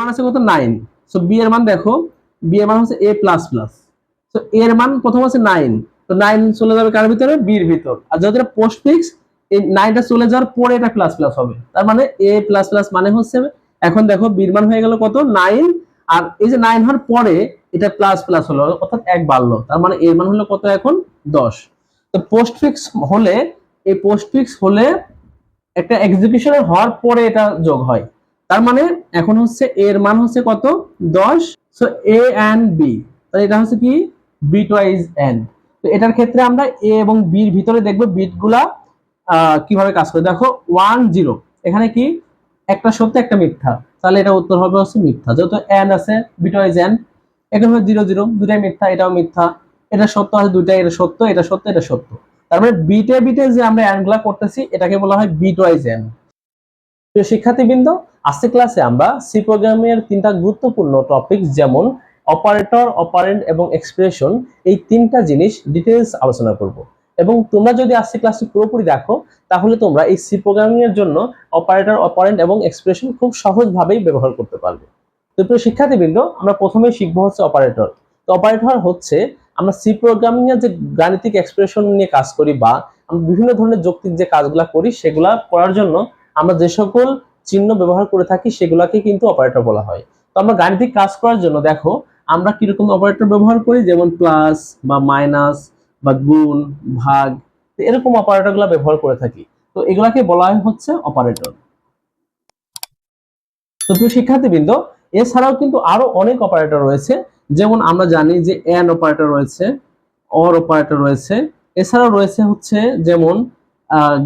মান আছে কত? নাইন সো বি এর মান দেখো বি এর মান হচ্ছে এ প্লাস প্লাস এর মান প্রথম আছে নাইন তো নাইন চলে যাবে কার ভিতরে? বির ভিতর। আর যেহেতু পোস্ট ফিক্স এই নাইনটা চলে যাওয়ার পরে এটা প্লাস প্লাস হবে। তার মানে এ প্লাস প্লাস মানে হচ্ছে এখন দেখো বির মান হয়ে গেল কত? নাইন আর এই যে নাইন হওয়ার পরে এটা প্লাস প্লাস হলো, অর্থাৎ এক বাড়লো। তার মানে এর মান হলো কত এখন? দশ। তো পোস্ট ফিক্স হলে, এই পোস্ট ফিক্স হলে একটা এক্সিকিউশনের হওয়ার পরে এটা যোগ হয়। তার মানে এখন হচ্ছে এর মান হচ্ছে কত? দশ। সো এ অ্যান্ড বি এটা হচ্ছে কি? বিট ওয়াইজ এন তো এটার ক্ষেত্রে আমরা এ এবং বির ভিতরে দেখব বিটগুলা কীভাবে কাজ করে। দেখো ওয়ান জিরো এখানে কি? একটা সত্য, একটা মিথ্যা। তাহলে এটা উত্তর হবে হচ্ছে মিথ্যা। যেহেতু এন আছে বিট ওয়াইজ এন এখানে হবে জিরো জিরো দুটাই মিথ্যা, এটাও মিথ্যা। এটা সত্য আছে দুইটাই এটা সত্য এটা সত্য এটা সত্য। তার মানে বিটে বিটে যে আমরা এনগুলা করতেছি, এটাকে বলা হয় বিট ওয়াইজ এন প্রিয় শিক্ষার্থীবৃন্দ আজকে ক্লাসে আমরা সি প্রোগ্রামের তিনটা গুরুত্বপূর্ণ টপিক যেমন অপারেটর অপারেন্ট এবং এক্সপ্রেশন এই তিনটা জিনিস ডিটেলস আলোচনা করব। এবং তোমরা যদি আজকে ক্লাসটি পুরোপুরি দেখো, তাহলে তোমরা এই সি প্রোগ্রামিং এর জন্য অপারেটর অপারেন্ট এবং এক্সপ্রেশন খুব সহজভাবেই ব্যবহার করতে পারবে। তো প্রিয় শিক্ষার্থীবৃন্দ, আমরা প্রথমেই শিখব হচ্ছে অপারেটর তো অপারেটর হচ্ছে আমরা সি প্রোগ্রামিং এর যে গাণিতিক এক্সপ্রেশন নিয়ে কাজ করি বা আমরা বিভিন্ন ধরনের যৌক্তিক যে কাজগুলো করি, সেগুলা করার জন্য আমরা যে সকল চিহ্ন ব্যবহার করে থাকি সেগুলাকে কিন্তু অপারেটর বলা হয়। তো আমরা গাণিতিক কাজ করার জন্য দেখো, আমরা কীরকম অপারেটর ব্যবহার করি? যেমন প্লাস বা মাইনাস বা গুণ, ভাগ এরকম অপারেটরগুলা ব্যবহার করে থাকি। তো এগুলাকে বলা হয় হচ্ছে অপারেটর তো প্রিয় শিক্ষার্থীবৃন্দ, এছাড়াও কিন্তু আরও অনেক অপারেটর রয়েছে। যেমন আমরা জানি যে এন অপারেটর রয়েছে অর অপারেটর রয়েছে। এছাড়াও রয়েছে হচ্ছে যেমন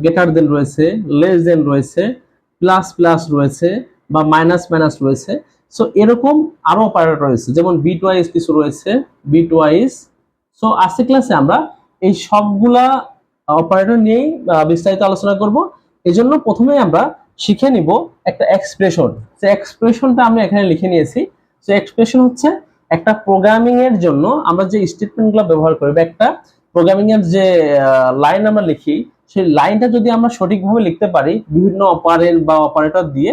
গেটার দেন রয়েছে লেস দেন রয়েছে প্লাস প্লাস রয়েছে বা মাইনাস মাইনাস রয়েছে। সো এরকম আরও অপারেটর রয়েছে, যেমন বিট ওয়াইজ কিছু রয়েছে বিট ওয়াইজ সো আজকে ক্লাসে আমরা এই সবগুলা অপারেটর নিয়েই বিস্তারিত আলোচনা করব। জন্য প্রথমে আমরা শিখে নিব একটা এক্সপ্রেশন সে এক্সপ্রেশনটা আমরা এখানে লিখে নিয়েছি। সে এক্সপ্রেশন হচ্ছে একটা প্রোগ্রামিং এর জন্য আমরা যে স্টেটমেন্টগুলো ব্যবহার করি বা একটা প্রোগ্রামিং এর যে লাইন আমরা লিখি, সেই লাইনটা যদি আমরা সঠিকভাবে লিখতে পারি, বিভিন্ন অপারেন্ট বা অপারেটর দিয়ে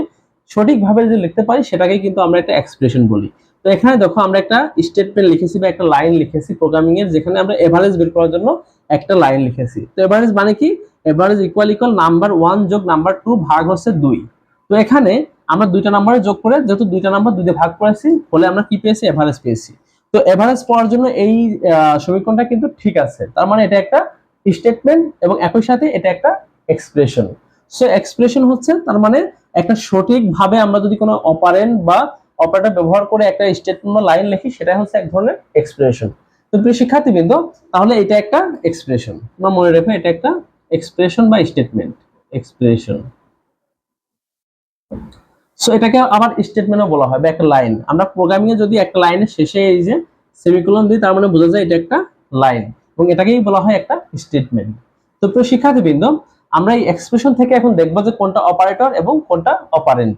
সঠিকভাবে যদি লিখতে পারি সেটাকে কিন্তু আমরা একটা এক্সপ্রেশন বলি। তো এখানে দেখো আমরা একটা স্টেটমেন্ট লিখেছি বা একটা লাইন লিখেছি প্রোগ্রামিং এর, যেখানে আমরা এভারেজ বের করার জন্য একটা লাইন লিখেছি। তো এভারেজ মানে কি? Average equal equal number one যোগ নাম্বার টু ভাগ হচ্ছে দুই। তো এখানে আমরা দুইটা নাম্বারে যোগ করে, যেহেতু দুইটা নাম্বার দুইটা ভাগ করেছি, ফলে আমরা কি পেয়েছি? এভারেজ পেয়েছি। তো এভারেজ পাওয়ার জন্য এই সমীকরণটা কিন্তু ঠিক আছে। তার মানে এটা একটা স্টেটমেন্ট এবং একই সাথে এটা একটা এক্সপ্রেশন সো এক্সপ্রেশন হচ্ছে তার মানে একটা সঠিকভাবে আমরা যদি কোনো অপারেন্ট বা অপারেটর ব্যবহার করে একটা স্টেটমেন্ট বা লাইন লিখি সেটা হচ্ছে এক ধরনের এক্সপ্রেশন তো প্রিয় শিক্ষার্থীবৃন্দ, তাহলে এটা একটা এক্সপ্রেশন তোমরা মনে রেখো এটা একটা এক্সপ্রেশন বা স্টেটমেন্ট এক্সপ্রেশন সো এটাকে আবার স্টেটমেন্টও বলা হয়, বা একটা লাইন আমরা প্রোগ্রামিং এ যদি একটা লাইনের শেষে এই যে সেমিকোলন দিই, তার মানে বোঝা যায় এটা একটা লাইন এবং এটাকেই বলা হয় একটা স্টেটমেন্ট তো প্রিয় শিক্ষার্থীবৃন্দ, আমরা এই এক্সপ্রেশন থেকে এখন দেখব যে কোনটা অপারেটর এবং কোনটা অপারেন্ট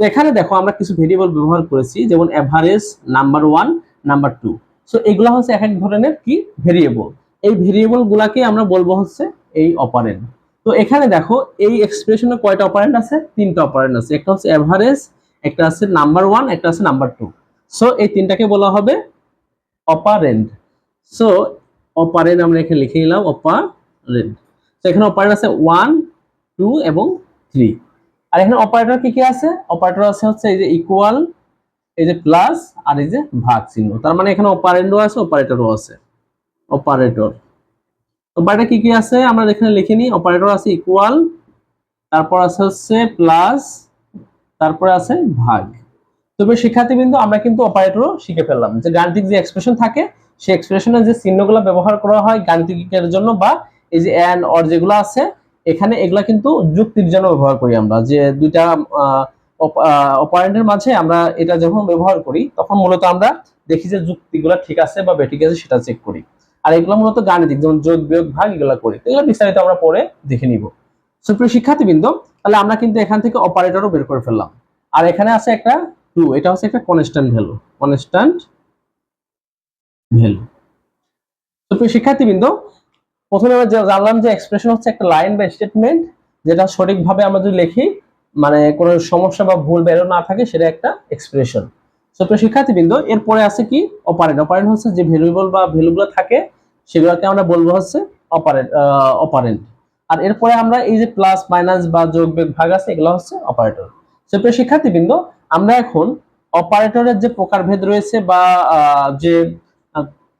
তো এখানে দেখো, আমরা কিছু ভেরিয়েবল ব্যবহার করেছি, যেমন average number one number two so এগুলা হচ্ছে এক এক ধরনের কি ভেরিয়েবল এই ভেরিয়েবল গুলাকে আমরা বলব হচ্ছে এই অপারেন্ট তো এখানে দেখো, এই এক্সপ্রেশনে কয়টা অপারেন্ট আছে? তিনটা অপারেন্ট আছে। একটা হচ্ছে এভারেজ একটা আছে নাম্বার ওয়ান একটা আছে নাম্বার টু সো এই তিনটাকে বলা হবে অপারেন্ট সো অপারেন্ট আমরা এখানে লিখে নিলাম অপারেন্ট তো এখানে অপারেন্ট আছে ওয়ান টু এবং থ্রি আর এখানে অপারেটর কি কি আছে? অপারেটর আছে হচ্ছে এই যে ইকুয়াল এই যে প্লাস আর এই যে ভাগ চিহ্ন তার মানে এখানে অপারেন্ডও আছে অপারেটরও আছে। অপারেটর অপারেটর কি কি আছে? আমরা এখানে লিখে নিই অপারেটর আছে ইকুয়াল তারপর আছে হচ্ছে প্লাস তারপরে আছে ভাগ। তবে শিক্ষার্থীবৃন্দ, আমরা কিন্তু অপারেটরও শিখে ফেললাম। যে গাণিতিক যে এক্সপ্রেশন থাকে, সেই এক্সপ্রেশনের যে চিহ্নগুলো ব্যবহার করা হয় গাণিতিকের জন্য বা এই যে অ্যান অর যেগুলো আছে, এখানে এগুলা কিন্তু যুক্তির জন্য ব্যবহার করি আমরা। যে দুইটা অপারেন্টের মাঝে আমরা এটা যখন ব্যবহার করি, তখন মূলত আমরা দেখি যে যুক্তিগুলা ঠিক আছে বা বেঠিক আছে সেটা চেক করি। আর এগুলো মূলত গাণিতিক, যেমন যোগ, বিয়োগ, ভাগ, এগুলো করি। এগুলো বিস্তারিত আমরা পরে দেখে নিব। সুপ্রিয় শিক্ষার্থীবৃন্দ, তাহলে আমরা কিন্তু এখান থেকে অপারেটরও বের করে ফেললাম। আর এখানে আছে একটা টু, এটা হচ্ছে একটা কনস্ট্যান্ট ভ্যালু কনস্ট্যান্ট ভ্যালু সুপ্রিয় শিক্ষার্থীবৃন্দ, প্রথমে আমরা জানলাম যে এক্সপ্রেশন হচ্ছে একটা লাইন বা স্টেটমেন্ট যেটা সঠিকভাবে আমরা যদি লিখি মানে কোনো সমস্যা বা ভুল বেরো না থাকে, সেটা একটা এক্সপ্রেশন সো প্রিয় শিক্ষার্থীবৃন্দ, এরপরে আছে কি? অপারেন্ট অপারেন্ট হচ্ছে যে ভেরিয়েবল বা ভ্যালুগুলো থাকে সেগুলোকে আমরা বলব হচ্ছে অপারেন্ট অপারেন্ট আর এরপরে আমরা এই যে প্লাস মাইনাস বা যোগ, বিয়োগ, ভাগ আছে, এগুলো হচ্ছে অপারেটর সো প্রিয় শিক্ষার্থীবৃন্দ, আমরা এখন অপারেটরের যে প্রকারভেদ রয়েছে বা যে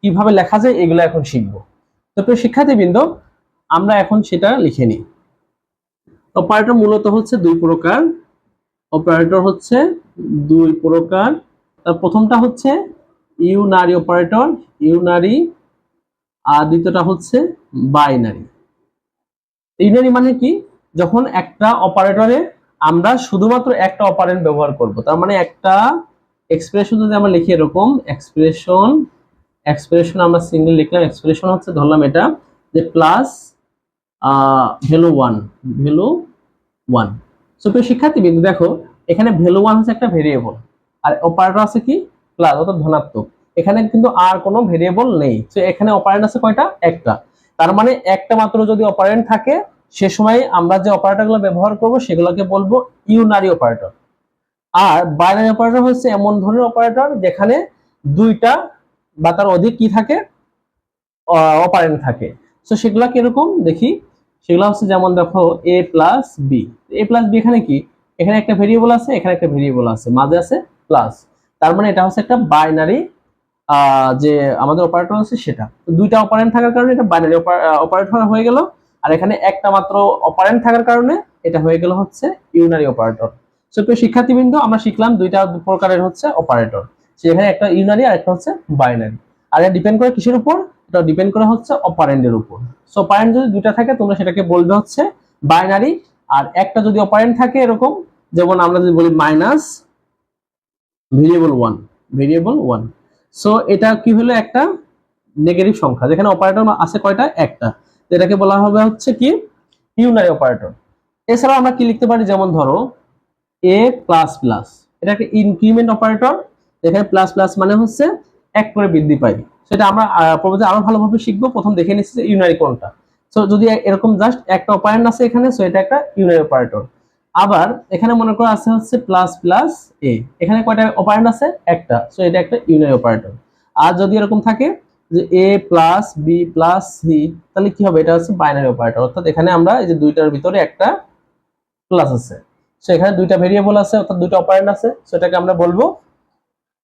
কীভাবে লেখা যায়, এগুলো এখন শিখব। তো প্রিয় শিক্ষার্থীবৃন্দ, আমরা এখন সেটা লিখে নিই। অপারেটর মূলত হচ্ছে দুই প্রকার। অপারেটর হচ্ছে দুই প্রকার। প্রথমটা হচ্ছে ইউনারি অপারেটর ইউনারি আর দ্বিতীয়টা হচ্ছে বাইনারি ইউনারি মানে কি? যখন একটা অপারেটরে আমরা শুধুমাত্র একটা অপারেন্ট ব্যবহার করব, তার মানে একটা এক্সপ্রেশন যদি আমরা লিখি এরকম এক্সপ্রেশন এক্সপ্রেশন আমরা সিঙ্গেল লিখলাম এক্সপ্রেশন হচ্ছে ধরলাম এটা যে plus value one value one so প্রিয় শিক্ষার্থীবৃন্দ, দেখো, এখানে ভ্যালু ওয়ান হচ্ছে একটা ভেরিয়েবল আর অপারেটর আছে কি? প্লাস অর্থাৎ ধনাত্মক। এখানে কিন্তু আর কোনো ভেরিয়েবল নেই। তো এখানে অপারেন্ট আছে কয়টা? একটা। তার মানে একটা মাত্র যদি অপারেন্ট থাকে, সে সময় আমরা যে অপারেটরগুলো ব্যবহার করব, সেগুলোকে বলব ইউনারি অপারেটর আর বাইনারি অপারেটর হচ্ছে এমন ধরনের অপারেটর যেখানে দুইটা বা তার অধিক কি থাকে? অপারেন্ট থাকে। তো সেগুলা কীরকম? দেখি। সেগুলো হচ্ছে যেমন দেখো A plus B A plus B এখানে কি? এখানে একটা ভেরিয়েবল আছে, এখানে একটা ভেরিয়েবল আছে। মাঝে আছে প্লাস তার মানে এটা হচ্ছে একটা বাইনারি যে আমাদের অপারেটর আছে সেটা। দুইটা অপারেন্ট থাকার কারণে এটা বাইনারি অপারেটর হয়ে গেল। আর এখানে একটা মাত্র অপারেন্ট থাকার কারণে এটা হয়ে গেল হচ্ছে ইউনারি অপারেটর সো প্রিয় শিক্ষার্থীবৃন্দ, আমরা শিখলাম দুইটা প্রকারের হচ্ছে অপারেটর সেখানে একটা ইউনারি আর একটা হচ্ছে বাইনারি আর এটা ডিপেন্ড করে কিসের উপর? এটা ডিপেন্ড করে হচ্ছে অপারেন্টের উপর। সো অপারেন্ট যদি দুইটা থাকে, তোমরা সেটাকে বলবে হচ্ছে বাইনারি আর একটা যদি অপারেন্ট থাকে এরকম, যেমন আমরা যদি বলি minus variable one variable one so এটা কি হলো একটা নেগেটিভ সংখ্যা, যেখানে অপারেটর আছে কয়টা? একটা। এটাকে বলা হবে হচ্ছে কি? ইউনারি অপারেটর এছাড়াও আমরা কি লিখতে পারি? যেমন ধরো এ প্লাস প্লাস এটা একটা ইনক্রিমেন্ট অপারেটর এখানে প্লাস প্লাস মানে হচ্ছে এক করে বৃদ্ধি পাই। সেটা আমরা পরবর্তী আরও ভালোভাবে শিখব। প্রথম দেখে নিচ্ছি যে ইউনারি কোনটা। সো যদি এরকম জাস্ট একটা অপারেন্ট আছে এখানে সো এটা একটা ইউনারি অপারেটর আবার এখানে মনে করো আছে হচ্ছে প্লাস প্লাস এ এখানে কয়টা অপারেন্ট আছে? একটা। সো এটা একটা ইউনারি অপারেটর আর যদি এরকম থাকে যে A plus B plus C তাহলে কি হবে? এটা হচ্ছে বাইনারি অপারেটর অর্থাৎ এখানে আমরা এই যে দুইটার ভিতরে একটা প্লাস আছে। সো এখানে দুইটা ভেরিয়েবল আছে, অর্থাৎ দুইটা অপারেন্ট আছে। সেটাকে আমরা বলব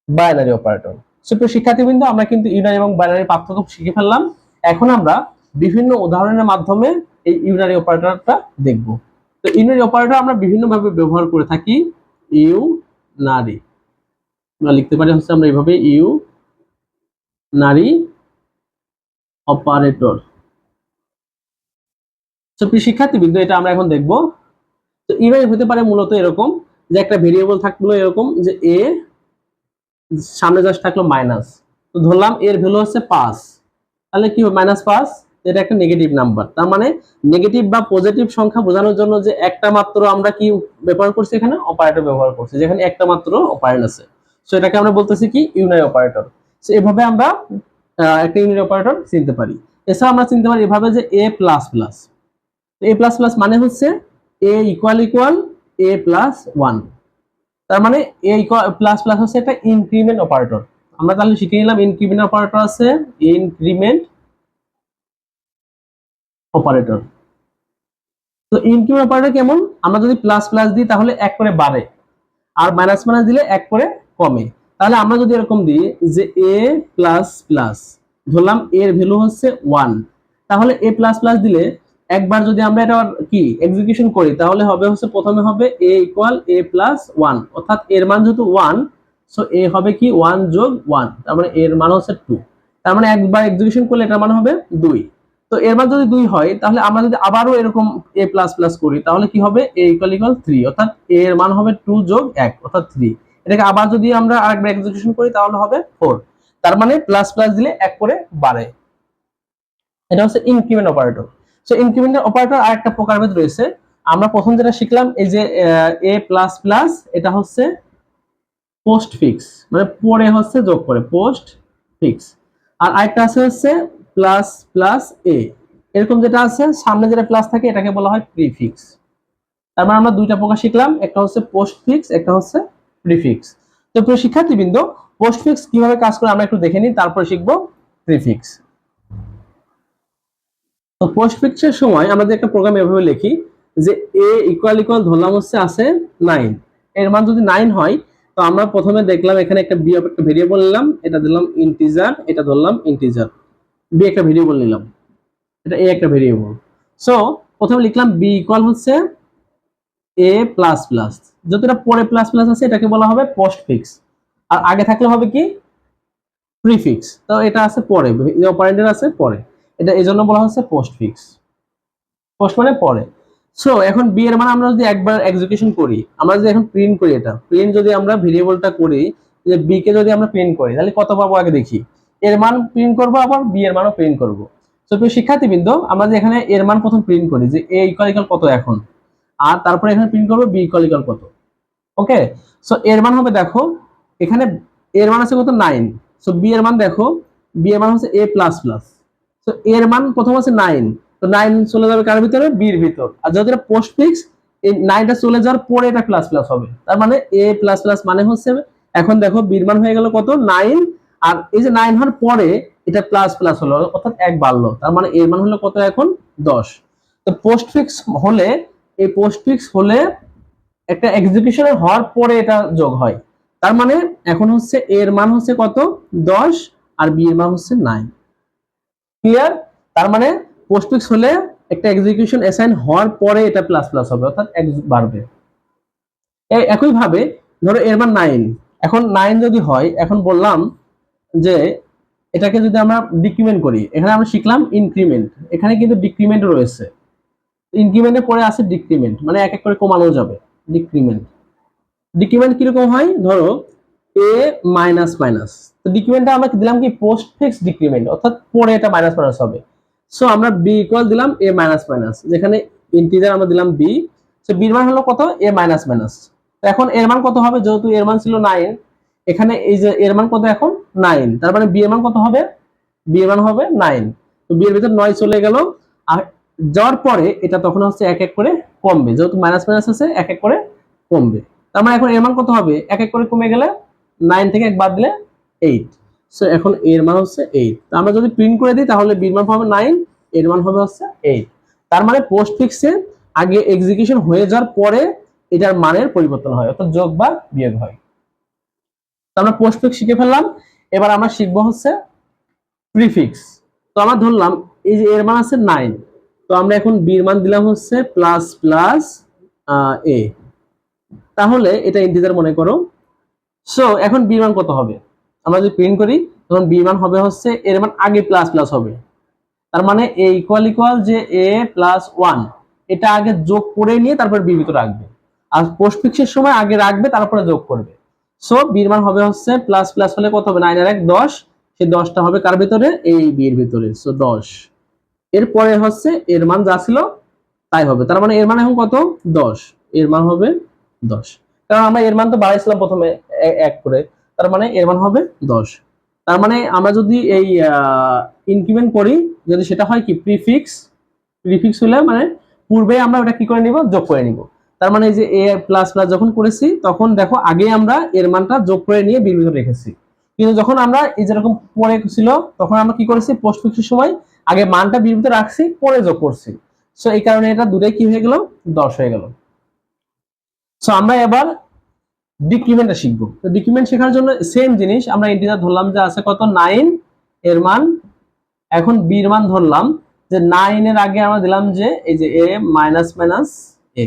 বাইনারি অপারেটর সুপ্রিয় শিক্ষার্থীবৃন্দ, আমরা কিন্তু ইউনারি এবং বাইনারি পার্থক্য শিখে ফেললাম। এখন আমরা বিভিন্ন উদাহরণের মাধ্যমে এই ইউনারি অপারেটরটা দেখব। তো ইউনারি অপারেটর আমরা বিভিন্নভাবে ব্যবহার করে থাকি, ইউ, নারী। আমরা লিখতে পারি হচ্ছে আমরা এইভাবে, ইউ, নারী অপারেটর সুপ্রিয় শিক্ষার্থীবৃন্দ, এটা আমরা এখন দেখব। তো ইউনারি হতে পারে মূলত এরকম যে একটা ভেরিয়েবল থাকল এরকম যে এ, সামনে জাস্ট থাকল মাইনাস তো ধরলাম এর ভ্যালু হচ্ছে পাঁচ। তাহলে কি হবে? মাইনাস পাঁচ? এটা একটা নেগেটিভ নাম্বার তার মানে নেগেটিভ বা পজিটিভ সংখ্যা বোঝানোর জন্য যে একটা মাত্র আমরা কি ব্যবহার করছি এখানে? অপারেটর ব্যবহার করছি, যেখানে একটা মাত্র অপারেন্ট আছে। সো এটাকে আমরা বলতেছি কি? ইউনাই অপারেটর সো এভাবে আমরা একটা ইউনারি অপারেটর চিনতে পারি। এছাড়া আমরা চিনতে পারি এভাবে যে A plus plus A plus plus মানে হচ্ছে A equal equal A plus one তার মানে এ প্লাস প্লাস হচ্ছে একটা ইনক্রিমেন্ট অপারেটর আমরা তাহলে শিখে নিলাম ইনক্রিমেন্ট অপারেটর আছে ইনক্রিমেন্ট অপারেটর তো ইনক্রিমেন্ট অপারেটর কেমন? আমরা যদি প্লাস প্লাস দিই, তাহলে এক করে বাড়ে। আর মাইনাস মাইনাস দিলে এক করে কমে। তাহলে আমরা যদি এরকম দিই যে এ প্লাস প্লাস ধরলাম এর ভ্যালু হচ্ছে ওয়ান তাহলে এ প্লাস প্লাস দিলে একবার যদি আমরা এটা কি এক্সিকিউশন করি, তাহলে হবে হচ্ছে প্রথমে হবে A equal A plus one অর্থাৎ এর মান যেহেতু ওয়ান সো এ হবে কি ওয়ান যোগ ওয়ান তার মানে এর মান হচ্ছে টু তার মানে একবার এক্সিকিউশন করলে এটার মান হবে দুই। তো এর মান যদি দুই হয়, তাহলে আমরা যদি আবারও এরকম এ প্লাস প্লাস করি, তাহলে কি হবে? এ ইকুয়াল ইকুয়াল থ্রি অর্থাৎ এর মান হবে টু যোগ এক, অর্থাৎ থ্রি এটাকে আবার যদি আমরা আরেকবার এক্সিকিউশন করি, তাহলে হবে ফোর তার মানে প্লাস প্লাস দিলে এক করে বাড়ে। এটা হচ্ছে increment operator so increment operator আর একটা প্রকারভেদ রয়েছে। আমরা প্রথম যেটা শিখলাম, এই যে এ প্লাস প্লাস এটা হচ্ছে পোস্ট ফিক্স মানে পরে হচ্ছে যোগ করে পোস্ট ফিক্স আর আরেকটা আছে হচ্ছে প্লাস প্লাস এ এরকম যেটা আছে, সামনে যেটা প্লাস থাকে, এটাকে বলা হয় প্রিফিক্স তার মানে আমরা দুইটা প্রকার শিখলাম, একটা হচ্ছে পোস্ট ফিক্স একটা হচ্ছে প্রিফিক্স তো প্রিয় শিক্ষার্থীবৃন্দ পোস্ট ফিক্স কীভাবে কাজ করে আমরা একটু দেখে নিই, তারপরে শিখব প্রিফিক্স তো পোস্ট ফিক্সের সময় আমরা একটা প্রোগ্রাম এভাবে লিখি, যে এ ইকুয়াল ইকুয়াল ধরলাম হচ্ছে আছে নাইন এর মান যদি নাইন হয়, তো আমরা প্রথমে দেখলাম এখানে একটা বি একটা ভেরিয়েবল নিলাম, এটা দিলাম ইন্টিজার এটা ধরলাম ইন্টিজার বি একটা ভেরিয়েবল নিলাম। এটা এ একটা ভেরিয়েবল সো প্রথমে লিখলাম বি ইকুয়াল হচ্ছে এ প্লাস প্লাস যতটা পরে প্লাস প্লাস আছে, এটাকে বলা হবে পোস্ট ফিক্স আর আগে থাকলে হবে কি? প্রিফিক্স তো এটা আছে পরে অপারেন্ডের আছে পরে। এটা এই জন্য বলা হচ্ছে পোস্ট ফিক্স পোস্ট মানে পরে। সো এখন বি এর মানে আমরা যদি একবার এক্সিকিউশন করি, আমরা যদি এখন প্রিন্ট করি এটা। প্রিন্ট যদি আমরা ভেরিয়েবলটা করি, যে বি কে যদি আমরা প্রিন্ট করি, তাহলে কত পাবো আগে দেখি? এর মান প্রিন্ট করব, আবার বি এর মানও প্রিন্ট করব। তো প্রিয় শিক্ষার্থীবৃন্দ, আমরা যে এখানে এর মান প্রথম প্রিন্ট করি, যে এ ইকুয়াল ইকুয়াল কত এখন? আর তারপরে এখানে প্রিন্ট করব বি ইকুয়াল ইকুয়াল কত? ওকে সো এর মান হবে দেখো, এখানে এর মান আছে কত? নাইন সো বি এর মান দেখো বি এর মান হচ্ছে এ প্লাস প্লাস তো এর মান প্রথম আছে নাইন তো নাইন চলে যাবে কার ভিতরে? বির ভিতর। আর যদি এটা পোস্ট ফিক্স এই নাইনটা চলে যাওয়ার পরে এটা প্লাস প্লাস হবে। তার মানে এ প্লাস প্লাস মানে হচ্ছে, এখন দেখো বির মান হয়ে গেল কত? নাইন আর এই যে নাইন হওয়ার পরে এটা প্লাস প্লাস হলো, অর্থাৎ এক বাড়লো। তার মানে এর মান হলো কত এখন? দশ। তো পোস্ট ফিক্স হলে, এই পোস্ট ফিক্স হলে একটা এক্সিকিউশন হওয়ার পরে এটা যোগ হয়। তার মানে এখন হচ্ছে এর মান হচ্ছে কত? দশ, আর বি এর মান হচ্ছে নাইন ক্লিয়ার তার মানে পোস্টফিক্স হলে একটা এক্সিকিউশন অ্যাসাইন হওয়ার পরে এটা প্লাস প্লাস হবে, অর্থাৎ এক বাড়বে। এই একই ভাবে ধরো এর মান নাইন এখন নাইন যদি হয়, এখন বললাম যে এটাকে যদি আমরা ডিক্রিমেন্ট করি, এখানে আমরা শিখলাম ইনক্রিমেন্ট এখানে কিন্তু ডিক্রিমেন্ট রয়েছে। ইনক্রিমেন্টের পরে আছে ডিক্রিমেন্ট মানে এক এক করে কমানো যাবে ডিক্রিমেন্ট ডিক্রিমেন্ট কীরকম হয়? ধরো এ মাইনাস মাইনাস তো ডিক্রিমেন্টটা আমরা দিলাম কি পোস্ট ফিক্স ডিক্রিমেন্ট অর্থাৎ পরে এটা মাইনাস মাইনাস হবে। সো আমরা বি ইকুয়াল দিলাম এ মাইনাস মাইনাস যেখানে ইন্টিজার আমরা দিলাম বি সো বির মান হলো কত? এ মাইনাস মাইনাস এখন এর মান কত হবে? যেহেতু এর মান ছিল নাইন এখানে এই যে এর মান কত এখন? নাইন তার মানে বি এর মান কত হবে? বি এর মান হবে নাইন তো বি এর ভিতর নয় চলে গেল। আর যাওয়ার পরে এটা তখন হচ্ছে এক এক করে কমবে। যেহেতু মাইনাস মাইনাস আছে, এক এক করে কমবে। তার মানে এখন এর মান কত হবে? এক এক করে কমে গেলে নাইন থেকে এক বাদ দিলে এইট সো এখন এর মান হচ্ছে এইট তো আমরা যদি প্রিন্ট করে দিই, তাহলে বির মান হবে নাইন এর মান হবে হচ্ছে এইট তার মানে পোস্ট ফিক্সে আগে এক্সিকিউশন হয়ে যাওয়ার পরে এটার মানের পরিবর্তন হয়, অর্থাৎ যোগ বা বিয়োগ হয়। তো আমরা পোস্ট ফিক্স শিখে ফেললাম। এবার আমরা শিখব হচ্ছে প্রিফিক্স তো আমরা ধরলাম, এই যে এর মান আছে নাইন তো আমরা এখন বির মান দিলাম হচ্ছে প্লাস প্লাস এ তাহলে এটা ইন্টিজার মনে করো। সো এখন বি মান কত হবে? আমরা যদি প্রিন্ট করি, তখন বি মান হবে হচ্ছে, এর মান আগে প্লাস প্লাস হবে। তার মানে এ ইকুয়াল ইকুয়াল যে এ প্লাস ওয়ান এটা আগে যোগ করে নিয়ে তারপর বি ভিতরে রাখবে। আর পোস্ট ফিক্সের সময় আগে রাখবে, তারপরে যোগ করবে। সো বির মান হবে হচ্ছে প্লাস প্লাস হলে কত হবে? নাইন আর এক, দশ। সেই দশটা হবে কার ভিতরে? এই বির ভিতরে। সো দশ। এরপরে হচ্ছে এর মান যা ছিল, তাই হবে। তার মানে এর মান এখন কত? দশ। এর মান হবে দশ। কারণ আমরা এর মান তো বাড়াইছিলাম প্রথমে এক করে। তার মানে এর মান হবে দশ। তার মানে আমরা যদি এই ইনক্রিমেন্ট করি, যদি সেটা হয় কি? প্রিফিক্স প্রিফিক্স হলে মানে পূর্বে আমরা ওটা কি করে নিব? যোগ করে নিব। তার মানে এই যে এ প্লাস প্লাস যখন করেছি, তখন দেখো আগে আমরা এর মানটা যোগ করে নিয়ে বির ভিতরে রেখেছি। কিন্তু যখন আমরা এই যেরকম পরে ছিল, তখন আমরা কি করেছি? পোস্ট ফিক্সের সময় আগে মানটা বির ভিতরে রাখছি, পরে যোগ করছি। সো এই কারণে এটা দুটাই কি হয়ে গেল? দশ হয়ে গেল। সো আমরা এবার ডিক্রিমেন্টটা শিখব। তো ডিক্রিমেন্ট শেখার জন্য সেম জিনিস, আমরা ইন্টিজার ধরলাম যে আছে কত? নাইন এর মান। এখন বির মান ধরলাম যে নাইন এর আগে আমরা দিলাম যে এই যে এ মাইনাস মাইনাস এ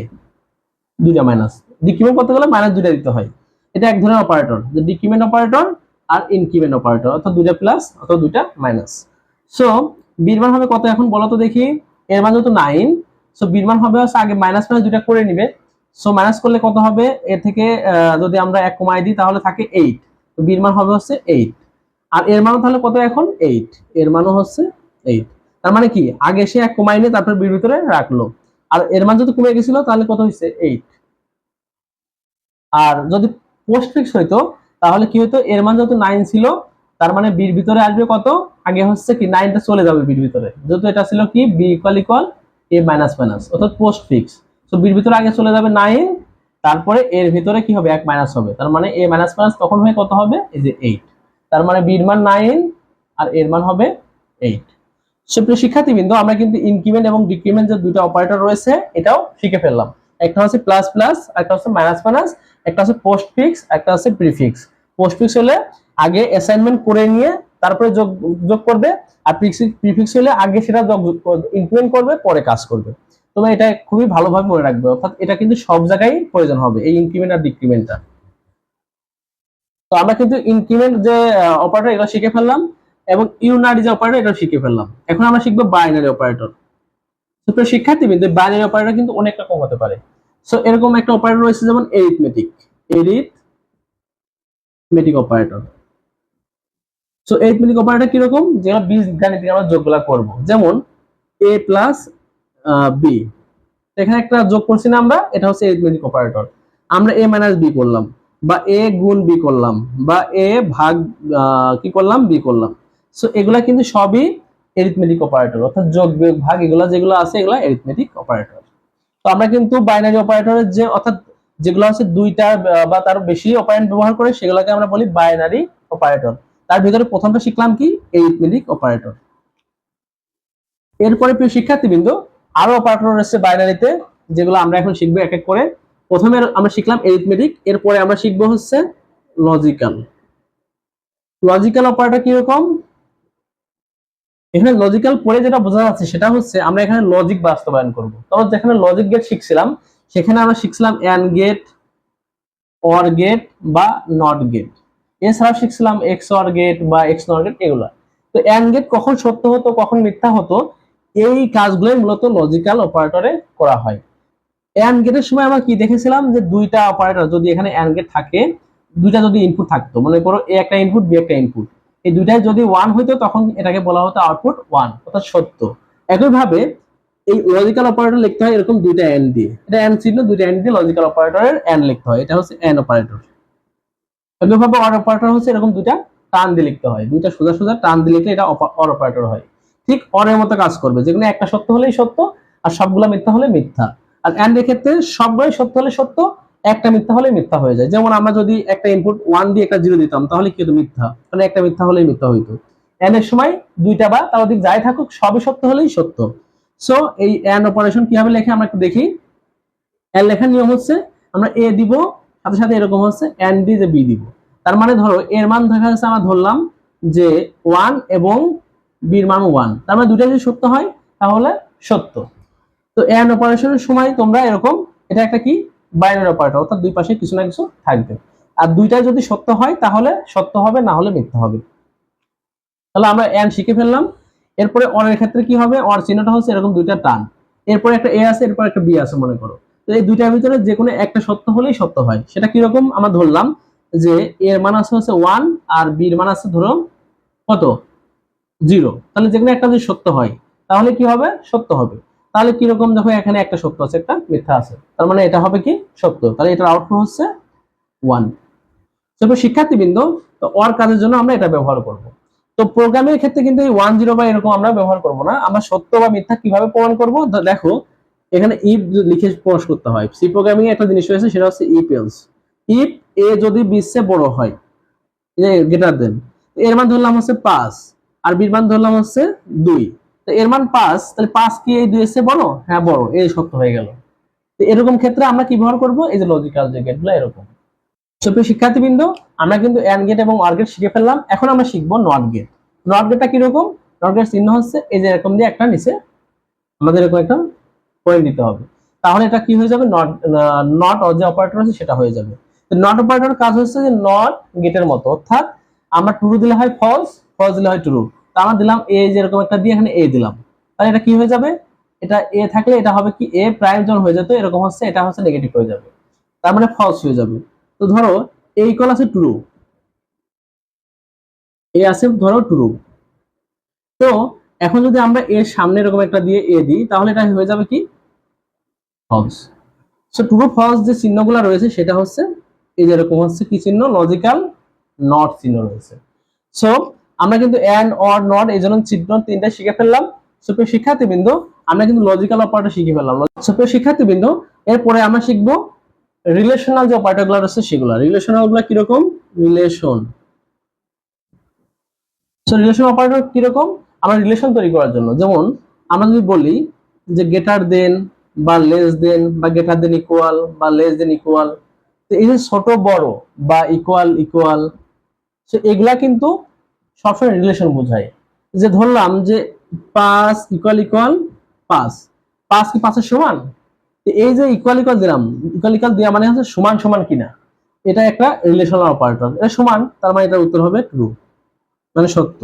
দুইটা মাইনাস ডিক্রিমেন্ট করতে গেলে মাইনাস দুইটা দিতে হয়। এটা এক ধরনের অপারেটর যে ডিক্রিমেন্ট অপারেটর আর ইনক্রিমেন্ট অপারেটর অর্থাৎ দুইটা প্লাস অথবা দুইটা মাইনাস সো বির মান হবে কত এখন বলো তো দেখি। এর মান যেহেতু নাইন সো বির মান হবে হচ্ছে আগে মাইনাস মাইনাস দুইটা করে নিবে। সো মাইনাস করলে কত হবে? এর থেকে যদি আমরা এক কমাই দিই তাহলে থাকে এইট তো বির মান হবে হচ্ছে এইট আর এর মানও তাহলে কত এখন? এইট এর মানও হচ্ছে এইট তার মানে কি? আগে সে এক কমাই নিয়ে তারপর বির ভিতরে রাখল। আর এর মান যদি কমে গেছিল, তাহলে কত হয়েছে এইট আর যদি পোস্ট ফিক্স হইতো, তাহলে কি হতো এর মান যেহেতু নাইন ছিল, তার মানে বির ভিতরে আসবে কত? আগে হচ্ছে কি নাইনটা চলে যাবে বির ভিতরে। যেহেতু এটা ছিল কি B equal equal A minus minus অর্থাৎ পোস্ট ফিক্স তো বির ভিতরে আগে চলে যাবে নাইন তারপরে এর ভিতরে কি হবে? এক মাইনাস হবে। তার মানে এ মাইনাস মাইনাস তখন হয়ে কত হবে? এই যে এইট তার মানে বির মান নাইন আর এর মান হবে এইট সুপ্রিয় শিক্ষার্থীবৃন্দ, আমরা কিন্তু ইনক্রিমেন্ট এবং ডিক্রিমেন্ট যে দুটো অপারেটর রয়েছে, এটাও শিখে ফেললাম। একটা হচ্ছে প্লাস প্লাস একটা হচ্ছে মাইনাস মাইনাস একটা হচ্ছে পোস্ট ফিক্স একটা হচ্ছে প্রিফিক্স পোস্ট ফিক্স হলে আগে অ্যাসাইনমেন্ট করে নিয়ে তারপরে যোগ যোগ করবে, আর প্রিফিক্স হলে আগে সেটা যোগ ইনক্রিমেন্ট করবে, পরে কাজ করবে। তোমরা এটা খুবই ভালোভাবে মনে রাখবে, অর্থাৎ এটা কিন্তু সব জায়গায় প্রয়োজন হবে, এই ইনক্রিমেন্ট আর ডিক্রিমেন্টটা তো আমরা কিন্তু ইনক্রিমেন্ট যে অপারেটর এগুলো শিখে ফেললাম। এবং ইউনারি যে অপারেটর এটা শিখে ফেললাম। এখন আমরা শিখব বাইনারি অপারেটর সুপ্রিয় শিক্ষার্থী কিন্তু বাইনারি অপারেটর কিন্তু অনেক রকম হতে পারে। সো এরকম একটা অপারেটর রয়েছে যেমন arithmetic arithmetic operator so arithmetic operator কীরকম? যেগুলো বীজগাণিতিক আমরা যোগগুলা করব। যেমন এ প্লাস বি এখানে একটা যোগ করছি না আমরা, এটা হচ্ছে এরিথমেটিক অপারেটর আমরা এ মাইনাস বি করলাম, বা এ গুণ বি করলাম, বা এ ভাগ কি করলাম? বি করলাম। সো এগুলা কিন্তু সবই এরিথমেটিক অপারেটর অর্থাৎ যোগ বিয়োগ ভাগ, এগুলা যেগুলো আছে, এগুলা এরিথমেটিক অপারেটর তো আমরা কিন্তু বাইনারি অপারেটরের যে, অর্থাৎ যেগুলো হচ্ছে দুইটা বা তার বেশি অপারেন্ট ব্যবহার করে, সেগুলোকে আমরা বলি বাইনারি অপারেটর তার ভিতরে প্রথমটা শিখলাম কি? এরিথমেটিক অপারেটর এরপরে প্রিয় শিক্ষার্থীবৃন্দ, আরও অপারেটর রয়েছে বাইনারিতে যেগুলো আমরা এখন শিখব এক এক করে। প্রথমে আমরা শিখলাম এরিথমেটিক এরপরে আমরা শিখব হচ্ছে লজিক্যাল লজিক্যাল অপারেটর কীরকম? এখানে লজিক্যাল পড়ে যেটা বোঝা যাচ্ছে সেটা হচ্ছে আমরা এখানে লজিক বাস্তবায়ন করব। তবে যেখানে লজিক গেট শিখছিলাম, সেখানে আমরা শিখছিলাম অ্যান গেট অর গেট বা নট গেট এছাড়াও শিখছিলাম এক্স অর গেট বা এক্স নট গেট এগুলা। তো অ্যান গেট কখন সত্য হতো, কখন মিথ্যা হতো, এই কাজগুলোই মূলত লজিক্যাল অপারেটরে করা হয়। অ্যান্ড গেটের সময় আমরা কি দেখেছিলাম? যে দুইটা অপারেটর যদি এখানে অ্যান্ড গেট থাকে, দুইটা যদি ইনপুট থাকতো, মনে করো এ একটা ইনপুট বি একটা ইনপুট এই দুইটাই যদি ওয়ান হইতো, তখন এটাকে বলা হতো আউটপুট ওয়ান অর্থাৎ সত্য। একইভাবে এই লজিক্যাল অপারেটর লিখতে হয় এরকম দুইটা এন দিয়ে। এটা এন চিহ্ন, দুইটা এন দিয়ে লজিক্যাল অপারেটরের এন লিখতে হয়। এটা হচ্ছে এন অপারেটর একইভাবে অর অপারেটর হচ্ছে এরকম দুইটা টান দিয়ে লিখতে হয়। দুইটা সোজা সোজা টান দিয়ে লিখলে এটা অর অপারেটর হয়। ঠিক অরের মতো কাজ করবে। যেখানে একটা সত্য হলেই সত্য, আর সবগুলা মিথ্যা হলে মিথ্যা। আর অ্যান্ড এর ক্ষেত্রে সবগুলোই সত্য হলে সত্য একটা মিথ্যা হলে মিথ্যা হয়ে যায়। যেমন আমরা যদি একটা ইনপুট ওয়ান দিয়ে একটা জিরো দিতাম, তাহলে কি হতো? মিথ্যা। মানে একটা মিথ্যা হলেই মিথ্যা হইতো। এন এর সময় দুইটা বা তার অধিক যাই থাকুক, সবই সত্য হলেই সত্য। সো এই অ্যান অপারেশন কীভাবে লেখে? আমরা একটু দেখি। অ্যান লেখার নিয়ম হচ্ছে, আমরা এ দিব, সাথে সাথে এরকম হচ্ছে এন ডি যে বি দিব। তার মানে ধরো, এর মান দেখা যাচ্ছে আমরা ধরলাম যে ওয়ান এবং বির মান ওয়ান তার মানে দুইটা যদি সত্য হয়, তাহলে সত্য। তো অ্যান অপারেশনের সময় তোমরা এরকম, এটা একটা কি? বাইনারি অপারেটর, অর্থাৎ দুই পাশে কিছু না কিছু থাকবে। আর দুইটা যদি সত্য হয়, তাহলে সত্য হবে, না হলে মিথ্যা হবে। তাহলে আমরা অ্যান শিখে ফেললাম। এরপরে অরের ক্ষেত্রে কি হবে? অর চিহ্নটা হচ্ছে এরকম দুইটা টান। এরপরে একটা এ আছে, এরপর একটা বি আছে, মনে করো। তো এই দুইটার ভিতরে যে কোনো একটা সত্য হলেই সত্য হয়। সেটা কীরকম? আমরা ধরলাম যে এর মান আছে হচ্ছে ওয়ান আর বির মান আছে ধরো কত? জিরো তাহলে যে কোনো একটা যদি সত্য হয়, তাহলে কি হবে? সত্য হবে। তাহলে কীরকম দেখো এখানে একটা সত্য আছে, একটা মিথ্যা আছে। তার মানে এটা হবে কি? সত্য। তাহলে এটার আউটপুট হচ্ছে ওয়ান তবে শিক্ষার্থীবৃন্দ, তো অর কাজের জন্য আমরা এটা ব্যবহার করব। তো প্রোগ্রামের ক্ষেত্রে কিন্তু এই ওয়ান জিরো বা এরকম আমরা ব্যবহার করব না। আমরা সত্য বা মিথ্যা কীভাবে প্রমাণ করব? দেখো, এখানে ইফ লিখে প্রকাশ করতে হয়। সি প্রোগ্রামিং একটা জিনিস রয়েছে, সেটা হচ্ছে ইফ এলস ইফ এ যদি বিশে বড় হয় গ্রেটার দেন এর মান ধরলাম হচ্ছে পাঁচ। আর বির মান ধরলাম হচ্ছে দুই। তো এর মান পাঁচ তাহলে পাঁচ কি এই দুই এসে বড়? হ্যাঁ বড়। এই সত্য হয়ে গেল। তো এরকম ক্ষেত্রে আমরা কি ব্যবহার করব? এই যে লজিক্যাল যে গেটগুলো এরকম। শিক্ষার্থীবৃন্দ, আমরা কিন্তু অ্যান্ড গেট এবং অর গেট শিখে ফেললাম। এখন আমরা শিখব নট গেট নট গেটটা কীরকম? নট গেট চিহ্ন হচ্ছে, এই যে এরকম দিয়ে একটা নিচে আমাদের এরকম একটা পয়েন্ট দিতে হবে। তাহলে এটা কি হয়ে যাবে? নট নট যে অপারেটর আছে, সেটা হয়ে যাবে। নট অপারেটর কাজ হচ্ছে যে নট গেটের মতো। অর্থাৎ আমরা ট্রু দিলে হয় ফলস ফলস দিলে হয় ট্রু আমরা দিলাম এ যেরকম একটা দিয়ে এখানে এ দিলাম। তাহলে এটা কি হয়ে যাবে? এটা এ থাকলে এটা হবে কি? এ প্রাইম যখন হয়ে যেত, এরকম হচ্ছে, এটা হচ্ছে নেগেটিভ হয়ে যাবে। তার মানে ফলস হয়ে যাবে। তো ধরো এ ইকুয়াল আছে ট্রু এ আছে, ধরো ট্রু তো এখন যদি আমরা এর সামনে এরকম একটা দিয়ে এ দিই, তাহলে এটা হয়ে যাবে কি? ফলস সো ট্রু ফলস যে চিহ্নগুলো রয়েছে, সেটা হচ্ছে, এই যে এরকম হচ্ছে কি চিহ্ন? লজিক্যাল নট চিহ্ন রয়েছে। সো আমরা কিন্তু অ্যান্ড অর নট এই জন্য চিহ্ন তিনটা শিখে ফেললাম। সুপ্রিয় শিক্ষার্থীবৃন্দ, আমরা কিন্তু লজিক্যাল অপারেটর শিখে ফেললাম। সুপ্রিয় শিক্ষার্থীবৃন্দ, এরপরে আমরা শিখব রিলেশনাল যে অপারেটরগুলো আছে সেগুলো। রিলেশনালগুলো কীরকম? রিলেশন সো রিলেশন অপারেটর কীরকম? আমরা রিলেশন তৈরি করার জন্য। যেমন, আমরা যদি বলি যে গেটার দেন বা লেস দেন বা গেটার দেন ইকুয়াল বা লেস দেন ইকুয়াল তো এই যে ছোট বড় বা ইকুয়াল ইকুয়াল সো এগুলা কিন্তু সবসময় রিলেশন বোঝায়। যে ধরলাম যে পাঁচ ইকুয়াল ইকুয়াল পাঁচ। পাঁচ কি পাঁচের সমান? এই যে ইকুয়াল ইকুয়াল দিলাম ইকুয়াল ইকুয়াল দেওয়া মানে হচ্ছে সমান সমান কিনা। এটা একটা রিলেশনাল অপারেটর এটা সমান, তার মানে এটার উত্তর হবে ট্রু মানে সত্য।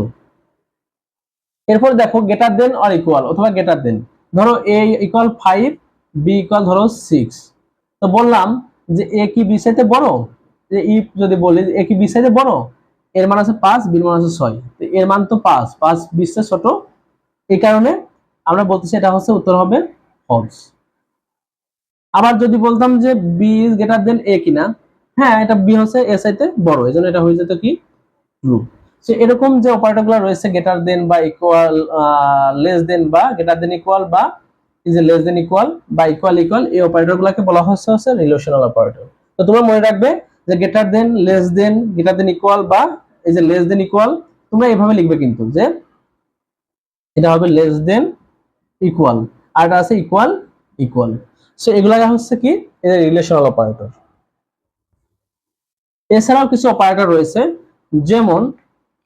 এরপর দেখো গেটার দেন অর ইকুয়াল অথবা গেটার দেন ধরো A equal five B equal ধরো সিক্স তো বললাম যে এ কি বি সাইতে বড়? যে ইফ যদি বলি এ কি বি সাইতে বড়? এর মান আছে পাঁচ, বির মান আছে ছয়। তো এর মান তো পাঁচ পাঁচ বিশের ছোট। এই কারণে আমরা বলতেছি এটা হচ্ছে উত্তর হবে ফলস। আবার যদি বলতাম যে B is greater than A কিনা হ্যাঁ এটা বি হচ্ছে এ সাইতে বড়, এই জন্য এটা হয়ে যেত কি? ট্রু সো এরকম যে অপারেটরগুলো রয়েছে, গ্রেটার দেন বা ইকুয়াল লেস দেন বা গ্রেটার দেন ইকুয়াল বা ইজ লেস দেন ইকুয়াল বা ইকুয়াল ইকুয়াল এই অপারেটর গুলোকে বলা হচ্ছে হচ্ছে রিলেশনাল অপারেটর তো তোমরা মনে রাখবে যে greater than less than greater than equal বা এই যে লেস দেন ইকুয়াল তোমরা এইভাবে লিখবে কিন্তু যে এটা হবে লেস দেন ইকুয়াল আর এটা আছে ইকুয়াল ইকুয়াল সো এগুলা হচ্ছে কি? রিলেশনাল অপারেটর এছাড়াও কিছু অপারেটর রয়েছে, যেমন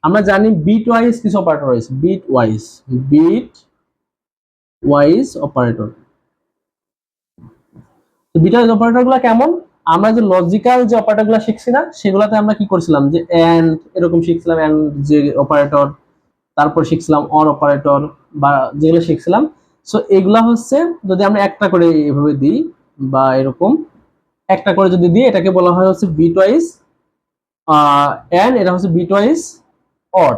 আমরা জানি বিট ওয়াইজ কিছু অপারেটর রয়েছে bitwise bitwise operator bitwise অপারেটরগুলো কেমন? আমরা যে লজিক্যাল যে অপারেটরগুলো শিখছি না, সেগুলাতে আমরা কি করছিলাম? যে এন্ড এরকম শিখছিলাম এন্ড যে অপারেটর তারপর শিখছিলাম অর অপারেটর বা যেগুলো শিখছিলাম। সো এগুলা হচ্ছে যদি আমরা একটা করে এভাবে দিই বা এরকম, একটা করে যদি দিই, এটাকে বলা হয় হচ্ছে বিট ওয়াইজ এন্ড এটা হচ্ছে বিট ওয়াইজ অড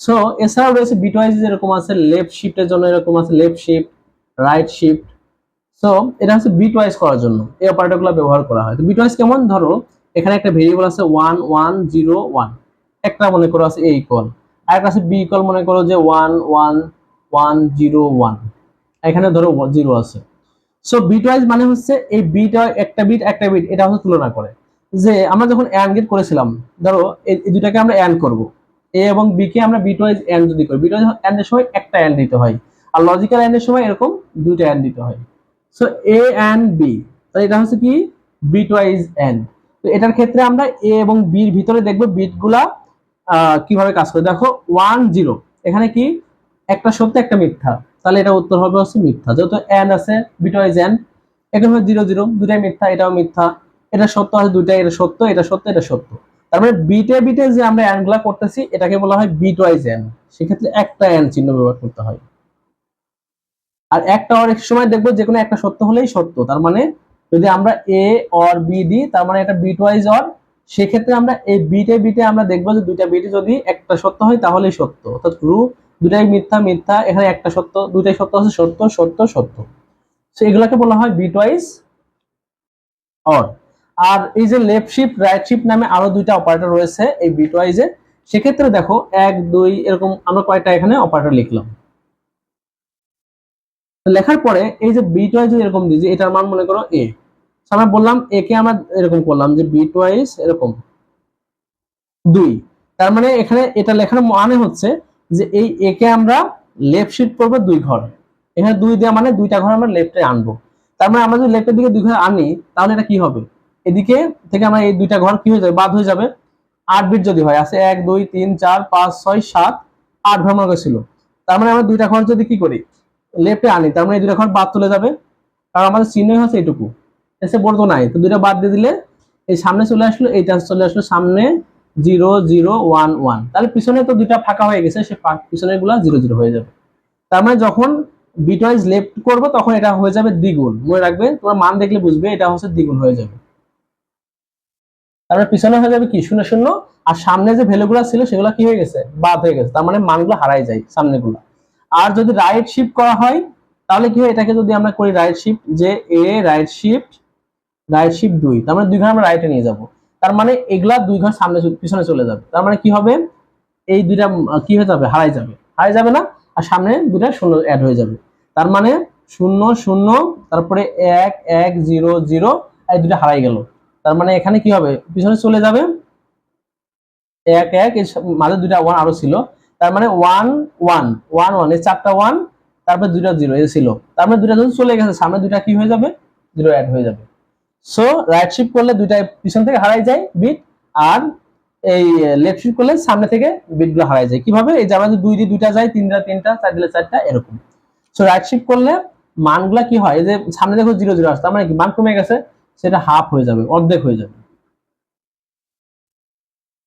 সো এছাড়াও রয়েছে বিট ওয়াইজ যেরকম আছে লেফট শিফটের জন্য এরকম আছে left shift right shift so এটা হচ্ছে বিট ওয়াইজ করার জন্য। এই অপারেটরগুলো ব্যবহার করা হয়। তো বিট ওয়াইজ কেমন? ধরো, এখানে একটা ভেরিয়েবল আছে ওয়ান ওয়ান জিরো ওয়ান একটা মনে করো আছে এ ইকুয়াল আর একটা আছে বি ইকুয়াল মনে করো যে one one one zero one এখানে ধরো জিরো আছে। সো বিট ওয়াইজ মানে হচ্ছে এই বিট একটা বিট একটা বিট এটা হচ্ছে তুলনা করে। যে আমরা যখন অ্যান্ড গেট করেছিলাম, ধরো এই দুটাকে আমরা অ্যান্ড করব। এ এবং বি কে আমরা বিট ওয়াইজ অ্যান্ড যদি করি বিট ওয়াইজ অ্যান্ডের সময় একটা অ্যান্ড দিতে হয়। আর লজিক্যাল অ্যান্ডের সময় এরকম দুইটা অ্যান্ড দিতে হয়। সো এ অ্যান্ড বি তাহলে এটা হচ্ছে কি? বিট ওয়াইজ অ্যান্ড তো এটার ক্ষেত্রে আমরা এ এবং বির ভিতরে দেখব বিটগুলা কীভাবে কাজ করে। দেখো ওয়ান জিরো এখানে কি? একটা সত্য, একটা মিথ্যা। তাহলে এটা উত্তর হবে হচ্ছে মিথ্যা। যেহেতু এন আছে বিট ওয়াইজ এন এখানে হবে জিরো জিরো দুটাই মিথ্যা, এটাও মিথ্যা। এটা সত্য আছে, দুইটাই এটা সত্য। এটা সত্য এটা সত্য। তার মানে বিটে বিটে যে আমরা এনগুলা করতেছি, এটাকে বলা হয় বিট ওয়াইজ এন সেক্ষেত্রে একটা এন চিহ্ন ব্যবহার করতে হয়। আর একটা অনেক সময় দেখব যে কোনো একটা সত্য হলেই সত্য। তার মানে যদি আমরা এ অর বি দিই, তার মানে এটা বিট ওয়াইজ অর সেক্ষেত্রে আমরা এই বিটে বিটে আমরা দেখব যে দুইটা বিটে যদি একটা সত্য হয়, তাহলেই সত্য। অর্থাৎ ট্রু দুটাই মিথ্যা মিথ্যা, এখানে একটা সত্য দুটাই সত্য আছে, সত্য সত্য সত্য। সো এগুলাকে বলা হয় বিট ওয়াইজ অর আর এই যে লেফট শিফট রাইট শিফট নামে আরও দুইটা অপারেটর রয়েছে এই বিট ওয়াইজে সেক্ষেত্রে দেখো, এক, দুই, এরকম আমরা কয়টা এখানে অপারেটর লিখলাম। লেখার পরে এই যে বিট ওয়াইজ এরকম দিই যে এটার মান মনে করো এ আমরা বললাম এ কে আমরা এরকম করলাম যে বিট ওয়াইজ এরকম। দুই, তার মানে এখানে এটা লেখার মানে হচ্ছে যে এই এ কে আমরা লেফট শিফট করব দুই ঘর। এখানে দুই দেওয়া মানে দুইটা ঘর আমরা লেফটে আনব। তার মানে আমরা যদি লেফটের দিকে দুই ঘর আনি, তাহলে এটা কি হবে? এদিকে থেকে আমরা এই দুইটা ঘর কি হয়ে যাবে? বাদ হয়ে যাবে। আট বিট যদি হয়, আছে এক, দুই, তিন, চার, পাঁচ, ছয়, সাত, আট ঘর মনে ছিল। তার মানে আমরা দুইটা ঘর যদি কি করি? লেফটে আনি তার মানে এই দুইটা ঘর বাদ চলে যাবে। কারণ আমাদের চিহ্নই হচ্ছে এটুকু এসে বলতো নাই, তো দুইটা বাদ দিয়ে দিলে এই সামনে চলে আসলো এইটা চলে আসলো সামনে জিরো জিরো, ওয়ান ওয়ান। তাহলে পিছনে তো দুইটা ফাঁকা হয়ে গেছে, সে পিছনেরগুলা জিরো জিরো হয়ে যাবে। তার মানে যখন বিট ওয়াইজ লেফট করব, তখন এটা হয়ে যাবে দ্বিগুণ। মনে রাখবে, তোমার মান দেখলে বুঝবে, এটা হচ্ছে দ্বিগুণ হয়ে যাবে। তারপরে পিছনে হয়ে যাবে কি? শূন্য শূন্য। আর সামনে যে ভ্যালুগুলো ছিল, সেগুলো কি হয়ে গেছে? বাদ হয়ে গেছে। তার মানে মানগুলো হারাই যায় সামনেগুলো। আর যদি রাইট শিফট করা হয়, তাহলে কি হয়? এটাকে যদি আমরা করি রাইট শিফট যে A right shift right shift দুই, তার মানে দুই ঘর আমরা রাইটে নিয়ে যাব। তার মানে এগুলা দুই ঘর সামনে পিছনে চলে যাবে। তার মানে কি হবে? এই দুইটা কি হয়ে যাবে? হারাই যাবে। হারাই যাবে না, আর সামনে দুইটা শূন্য অ্যাড হয়ে যাবে। তার মানে শূন্য শূন্য, তারপরে এক এক জিরো জিরো এই দুটা হারাই গেল। তার মানে এখানে কি হবে? পিছনে চলে যাবে। এক এক মাঝে দুইটা ওয়ান আরও ছিল। তার মানে ওয়ান ওয়ান ওয়ান ওয়ান এই চারটা ওয়ান তারপরে দুটা জিরো এ ছিল তার মানে দুটা যদি চলে গেছে, সামনে দুটা কি হয়ে যাবে? জিরো অ্যাড হয়ে যাবে। সো রাইট শিফট করলে দুইটা পিছন থেকে হারাই যায় বিট আর এই লেফট শিফট করলে সামনে থেকে বিটগুলো হারাই যায়। কীভাবে? এই যে আমাদের দুই দিয়ে দুইটা যায়, তিনটা তিনটা, চার দিলে চারটা, এরকম। সো রাইট শিফট করলে মানগুলা কি হয়? এই যে সামনে দেখো জিরো জিরো আসছে। তার মানে কি? মান কমে গেছে, সেটা হাফ হয়ে যাবে, অর্ধেক হয়ে যাবে।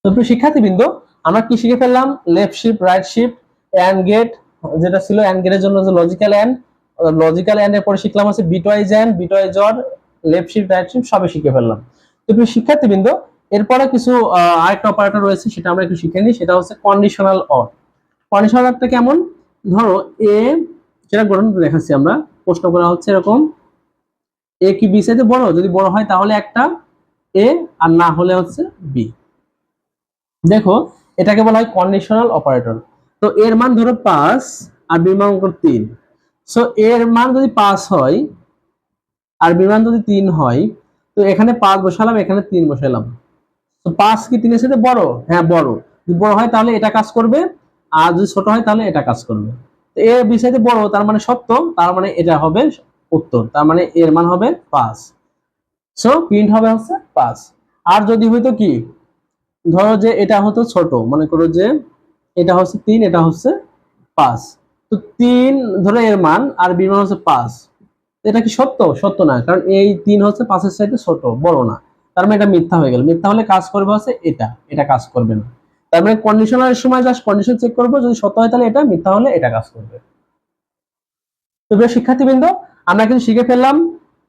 তো শিক্ষার্থীবৃন্দ আমরা কি শিখে ফেললাম? Left shift right shift and gate যেটা ছিল অ্যান্ড গেটের জন্য যে লজিক্যাল অ্যান্ড লজিক্যাল অ্যান্ড এর পরে শিখলাম হচ্ছে bitwise and bitwise or left shift right shift সবই শিখে ফেললাম। তো প্রিয় শিক্ষার্থীবৃন্দ, এরপরে কিছু আরেকটা অপারেটর রয়েছে, সেটা আমরা একটু শিখে নিই, সেটা হচ্ছে কন্ডিশনাল অর কন্ডিশনালটা কেমন? ধরো এ যেটা গঠন দেখাচ্ছি আমরা, প্রশ্ন করা হচ্ছে এরকম। এ কি বি সাইতে বড়? যদি বড় হয় তাহলে একটা এ আর না হলে হচ্ছে বি দেখো এটাকে বলা হয় কন্ডিশনাল অপারেটর তো এর মান ধরো পাঁচ আর বির মান তিন। সো এর মান যদি পাঁচ হয় আর বির মান যদি তিন হয়, তো এখানে পাঁচ বসালাম, এখানে তিন বসালাম। তো পাঁচ কি তিনের সাথে বড়? হ্যাঁ বড়। যদি বড় হয় তাহলে এটা কাজ করবে, আর যদি ছোট হয় তাহলে এটা কাজ করবে। তো এর বিষয়তে বড়, তার মানে সত্য, তার মানে এটা হবে উত্তর, তার মানে এর মান হবে পাঁচ। সো প্রিন্ট হবে হচ্ছে পাঁচ। আর যদি হইতো কি? ধরো যে এটা হতো ছোট, মনে করো যে এটা হচ্ছে তিন, এটা হচ্ছে পাঁচ। তো তিন ধরো এর মান আর বির মান হচ্ছে পাঁচ। এটা কি সত্য? সত্য না, কারণ এই তিন হচ্ছে পাঁচের সাইডে ছোট, বড় না। তার মানে এটা মিথ্যা হয়ে গেল। মিথ্যা হলে কাজ করবে হচ্ছে এটা এটা কাজ করবে না। তার মানে কন্ডিশনারের সময় জাস্ট কন্ডিশন চেক করব, যদি সত্য হয় তাহলে এটা, মিথ্যা হলে এটা কাজ করবে। তো প্রিয় শিক্ষার্থীবৃন্দ, আমরা কিন্তু শিখে ফেললাম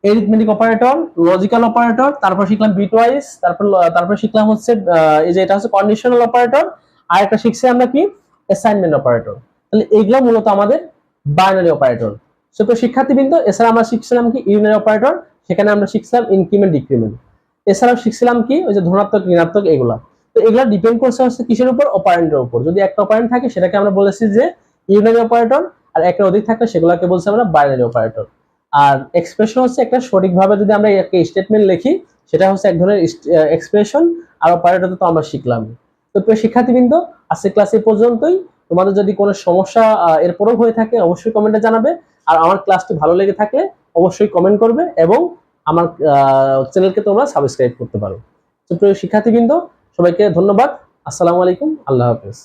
এরিথমেটিক অপারেটর লজিক্যাল অপারেটর তারপর শিখলাম বিটওয়াইজ তারপর তারপর শিখলাম হচ্ছে এই যে এটা হচ্ছে কন্ডিশনাল অপারেটর আর একটা শিখছি আমরা কি? অ্যাসাইনমেন্ট অপারেটর তাহলে এগুলো মূলত আমাদের বাইনারি অপারেটর সো তো শিক্ষার্থীবৃন্দ, এছাড়া আমরা শিখছিলাম কি? ইউনারি অপারেটর সেখানে আমরা শিখছিলাম ইনক্রিমেন্ট ডিক্রিমেন্ট এছাড়াও শিখছিলাম কি? ওই যে ধনাত্মক, ঋণাত্মক, এগুলা। তো এগুলা ডিপেন্ড করছে হচ্ছে কিসের উপর? অপারেন্টের উপর। যদি একটা অপারেন্ট থাকে, সেটাকে আমরা বলেছি যে ইউনারি অপারেটর আর একটা অধিক থাকলে সেগুলোকে বলছি আমরা বাইনারি অপারেটর আর এক্সপ্রেশন হচ্ছে একটা সঠিকভাবে যদি আমরা একটা স্টেটমেন্ট লিখি, সেটা হচ্ছে এক ধরনের এক্সপ্রেশন আর অপারেটর তো আমরা শিখলাম তো প্রিয় শিক্ষার্থীবৃন্দ আজকে ক্লাস এই পর্যন্তই। তোমাদের যদি কোনো সমস্যা এরপরও হয়ে থাকে, অবশ্যই কমেন্টে জানাবে। আর আমার ক্লাসটি ভালো লেগে থাকলে অবশ্যই কমেন্ট করবে এবং আমার চ্যানেলকে তোমরা সাবস্ক্রাইব করতে পারো। তো প্রিয় শিক্ষার্থীবৃন্দ, সবাইকে ধন্যবাদ। আসসালামু আলাইকুম। আল্লাহ হাফেজ।